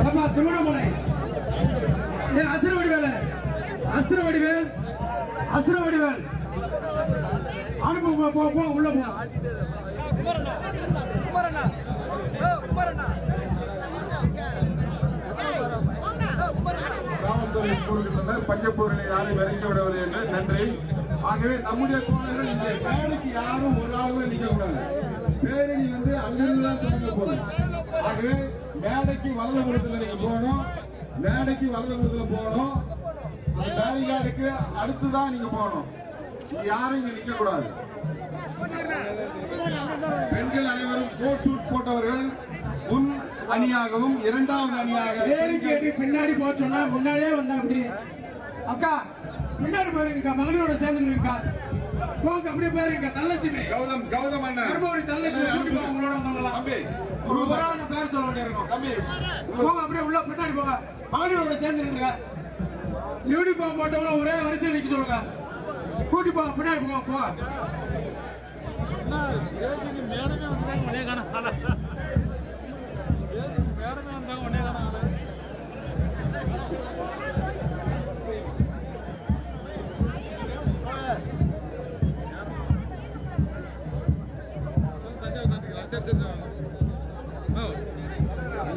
ஆமா திருவண்ணாமலை ஏ அசுர வடிவேல. அசுர வடிவேல். அசுர வடிவேல். அனுப்பு போ, போ உள்ள போ. பஞ்சப்பூரில் யாரும் இறக்கி விடவில்லை என்று நன்றி. ஆகவே நம்முடைய தோழர்கள் இந்த பேரணிக்கு யாரும் ஒரு ஆள் நிற்க கூடாது பேரணி வந்து அங்கிருந்து தான் தொடங்க போகுது ஆகவே மேடைக்கு வலதுபுறத்துல நீங்க போகணும். மேடைக்கு வலதுபுறத்துல போகணும். அந்த பேரிகார்டுக்கு அடுத்துதான் நீங்க போகணும். யாரும் இங்க நிக்க கூடாது. பெண்கள் அனைவரும் கோட் சூட் போட்டவர்கள் முன் அணியாகவும் இரண்டாவது அணியாக பேரு கேட்டு பின்னாடி போக சொன்னா முன்னாடியே வந்தா அப்படி அக்கா பின்னாடி போயிருக்கா மகளிரோட சேர்ந்து இருக்கா? போங்க அப்படியே போயிருங்க. தள்ளச்சுமே கௌதம் கௌதம் அண்ணன் தர்மபுரி தள்ளச்சுமே கூட்டி போங்க உங்களோட வந்தவங்களா தம்பி ஒரு ஊரான பேர் சொல்ல வேண்டியிருக்கும். தம்பி போங்க அப்படியே உள்ள பின்னாடி போங்க. மகளிரோட சேர்ந்து நின்றுங்க யூனிஃபார்ம் போட்டவங்க ஒரே வரிசையில் நிக்க சொல்லுங்க. கூட்டி போங்க பின்னாடி போங்க போங்க.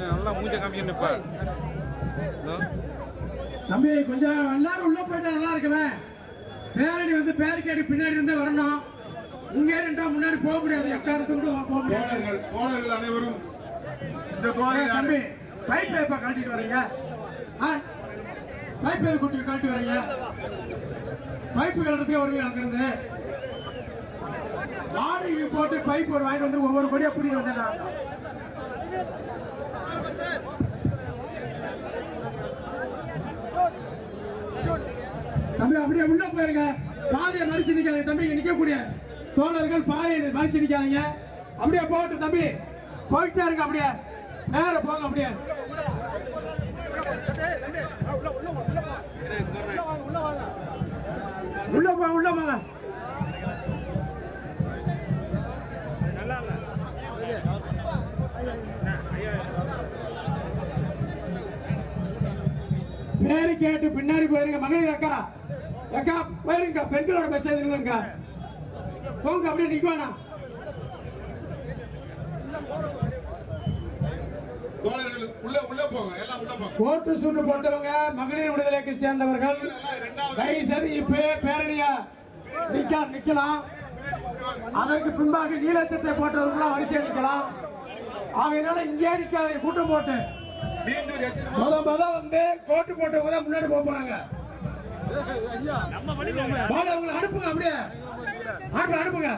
நல்லா மூஞ்ச காமிக்கணுப்பா தம்பி கொஞ்சம் எல்லாரும் உள்ள போயிட்டா நல்லா இருக்குமே. பேரணி வந்து பேர் கேட்டு பின்னாடி இருந்தே வரணும். இங்கே இருந்தா முன்னாடி போக முடியாது. எக்காரத்துக்கு போக முடியாது. தோழர்கள் அனைவரும் இந்த தோழர்கள் தம்பி பைப் பேப்பா காட்டிட்டு வரீங்க? ஆ? பைப் எது குட்டி காட்டி வரீங்க? பைப்பு கலறதுக்கே வருவீங்க அங்கிருந்து வாடகை போட்டு பைப் ஒரு வாங்கிட்டு வந்து ஒவ்வொரு படியா பிடிக்க வந்தேன் தம்பி அப்படியே உள்ள போயிருங்க. பாதையை மறிச்சு நிக்காங்க தம்பி இங்க நிக்கக்கூடிய தோழர்கள் பாதையை மறிச்சு நிக்காங்க அப்படியே போகட்டும் தம்பி. போயிட்டே இருங்க அப்படியே. நேர போங்க அப்படியே. உள்ள போ உள்ள போங்க. கேட்டு பின்னாடி போயிருங்க. மகளிர் அக்கா. அக்கா போயிருங்க. பெண்களோட மெசேஜ் இருங்க. போங்க அப்படியே நிக்க வேணாம். தோழர்கள் உள்ள உள்ள போங்க. எல்லாம் உள்ள போங்க. கோட்டு சூட்டு போட்டவங்க மகளிர் விடுதலைக்கு சேர்ந்தவர்கள். எல்லாம் இரண்டாவது தயவு செய்து இப்பவே பேரணியா நிக்க நிக்கலாம். அதற்கு பின்பாக நீலச்சட்டை போட்டவர்களாம் வரிசையில் நிக்கலாம். ஆகையினால இங்கே நிக்காதீங்க. கூட்டம் போட்டு. முத முத வந்து கோட்டு போட்டவங்க தான் முன்னாடி போக போறாங்க. நம்ம வழியில அவங்களை அனுப்புங்க அப்படியே. அனுப்பு அனுப்புங்க.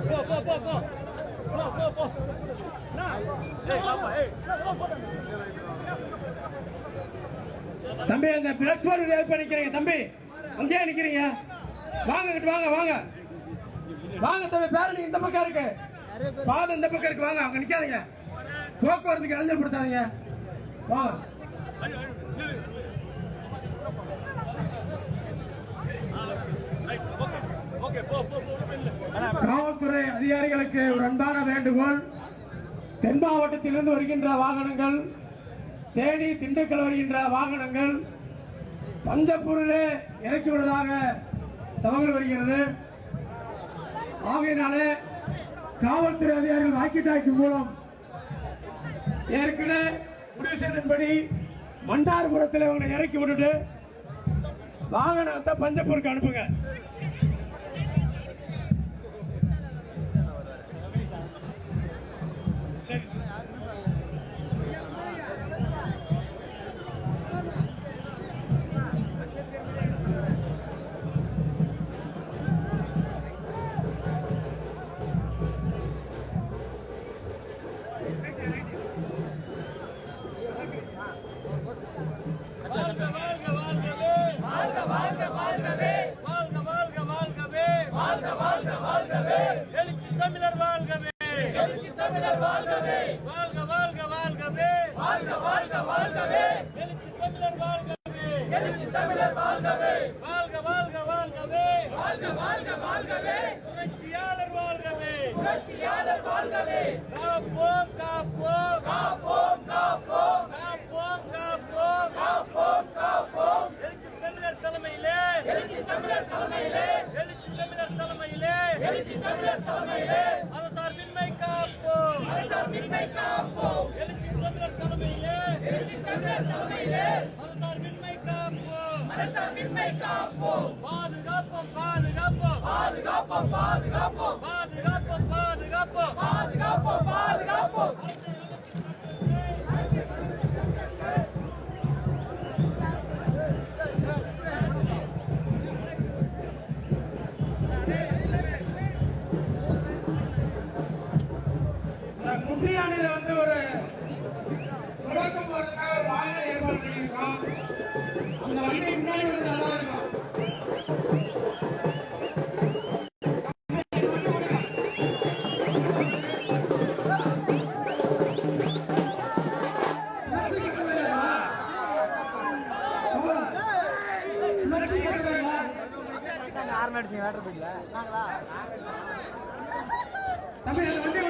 போ போ போ போ போ போ தம்பி அந்த பிளஸ் போர்டு ஹெல்ப் தம்பி. அங்கேயே நிக்கிறீங்க. வாங்க இங்கிட்டு வாங்க வாங்க. வாங்க தம்பி பேரணி இந்த பக்கம் இருக்கு. பாதம் இந்த பக்கம் இருக்கு வாங்க அங்க நிக்காதீங்க. போக்குவரத்துக்கு இடைஞ்சல் கொடுத்தாதீங்க வாங்க. காவல்துறை அதிகாரிகளுக்கு ஒரு அன்பான வேண்டுகோள். தென் மாவட்டத்திலிருந்து வருகின்ற வாகனங்கள் தேனி திண்டுக்கல் வருகின்ற வாகனங்கள் பஞ்சப்பூரிலே இறக்கி விடுவதாக தவறு வருகிறது. ஆகையினாலே காவல்துறை அதிகாரிகள் வாக்கி டாக்கி மூலம் ஏற்கனவே முடிவு செய்தபடி மண்டார்புரத்தில் இவங்களை இறக்கி விட்டுட்டு வாகனத்தை பஞ்சப்பூருக்கு அனுப்புங்க. சரி. தமிழர் வாழ்கவே எழுச்சி தமிழர் வாழ்கவே வாழ்க வாழ்க வாழ்கவே வாழ்க வாழ்க வாழ்கவே. மதசார்பின்மை காப்போம் பாதுகாப்போம் பாதுகாப்போம் பாதுகாப்போம் பாதுகாப்போம் பாதுகாப்போம் பாதுகாப்போம் பாதுகாப்போம் இந்த தம்பி அந்த வண்டி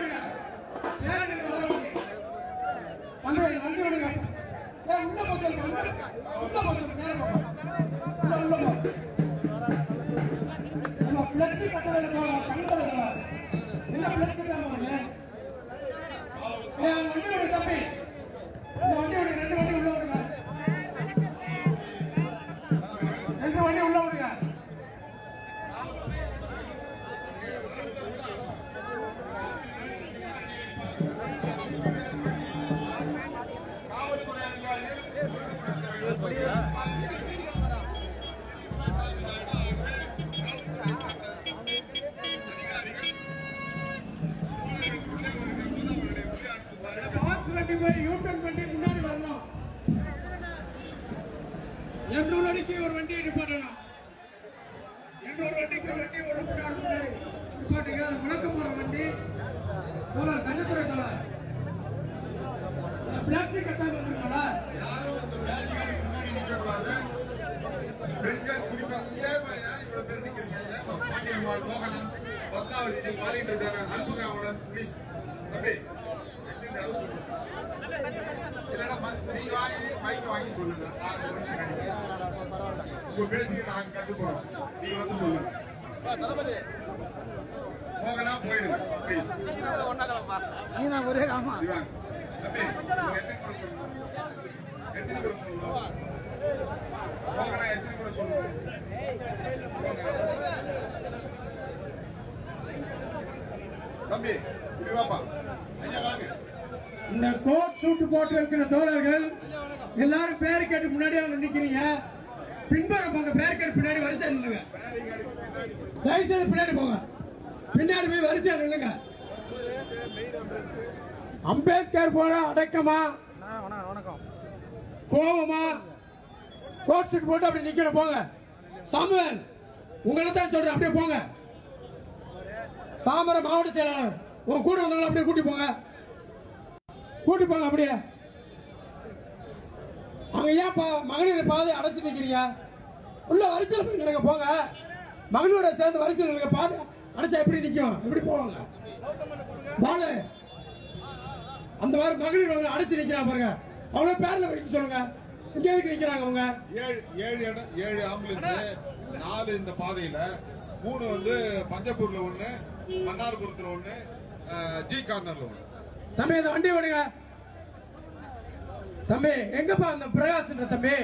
எண்ணூறு அடிக்கு ஒரு வண்டியை நிப்பாட்டணும் இன்னொரு வண்டிக்கு ஒரு வண்டி ஒரு முன்னாடி முன்னாடி நிப்பாட்டுங்க. அது விளக்கம் போற வண்டி. தோழர் கண்ணத்துறை தோழர். பிளாஸ்டிக் கட்டாங்க வந்திருக்காங்களா யாரும் அந்த பிளாஸ்டிக் முன்னாடி நிக்கக்கூடாது. பெண்கள் குறிப்பா ஏம்மா ஏன் இவ்வளவு பேர் நிக்கிறீங்க? பாண்டியம்மாள், மோகனம், பத்மாவதி, மாறிட்டு இருக்காங்க. அவங்கள, தம்பி, இல்லைன்னா நீங்க வாங்கி வாங்கி சொல்லுங்க. உங்க பேச்சுக்கு நாங்க வந்து சொல்லுங்க போயிடுங்க. ஒரே நீங்க எத்தனை முறை சொல்லணும்? எத்தனை முறை சொல்லணும்? போங்கடா, எத்தனை முறை சொல்லணும்? தம்பி இப்படி வாப்பா. ஐயா வாங்க. இந்த கோட் சூட்டு போட்டு இருக்கிற தோழர்கள் எல்லாரும் பேர் கேட்டு முன்னாடியே வந்து நிக்கிறீங்க. பின்புறம் போங்க பேர் பின்னாடி வரிசை நில்லுங்க. தயவு செய்து பின்னாடி போங்க. பின்னாடி போய் வரிசை நில்லுங்க. அம்பேத்கர் போற அடக்கமா? வணக்கம் கோபமா கோட் போட்டு அப்படி நிக்கிற போங்க. சாமுவேல் உங்களை தான் சொல்றேன் அப்படியே போங்க. தாமரை மாவட்ட செயலாளர் உங்க கூட வந்தவங்களை அப்படியே கூட்டி போங்க. கூட்டி போங்க அப்படியே. அங்க ஏன் பா மகளிர் பாதை அடைச்சு நிக்கிறீங்க? உள்ள வரிசையில் போய் நினைங்க போங்க. மகளிரோட சேர்ந்து வரிசையில் நினைங்க பாதை அடைச்சா எப்படி நிக்கும்? எப்படி போவாங்க? பாலு. அந்த மாதிரி மகளிர் அடைச்சு நிக்கிறாங்க பாருங்க. அவ்வளவு பேர்ல படிக்க சொல்லுங்க. இங்க எதுக்கு நிக்கிறாங்க அவங்க? ஏழு ஏழு இடம் ஏழு ஆம்புலன்ஸ் நாலு இந்த பாதையில மூணு வந்து பஞ்சப்பூர்ல ஒண்ணு மன்னார்புரத்துல ஒண்ணு அஹ், ஜி கார்னர்ல ஒண்ணு. தம்பி இந்த வண்டி விடுங்க தம்பி எங்கப்பா அந்த பிரகாஷ்ன்ற தம்பி?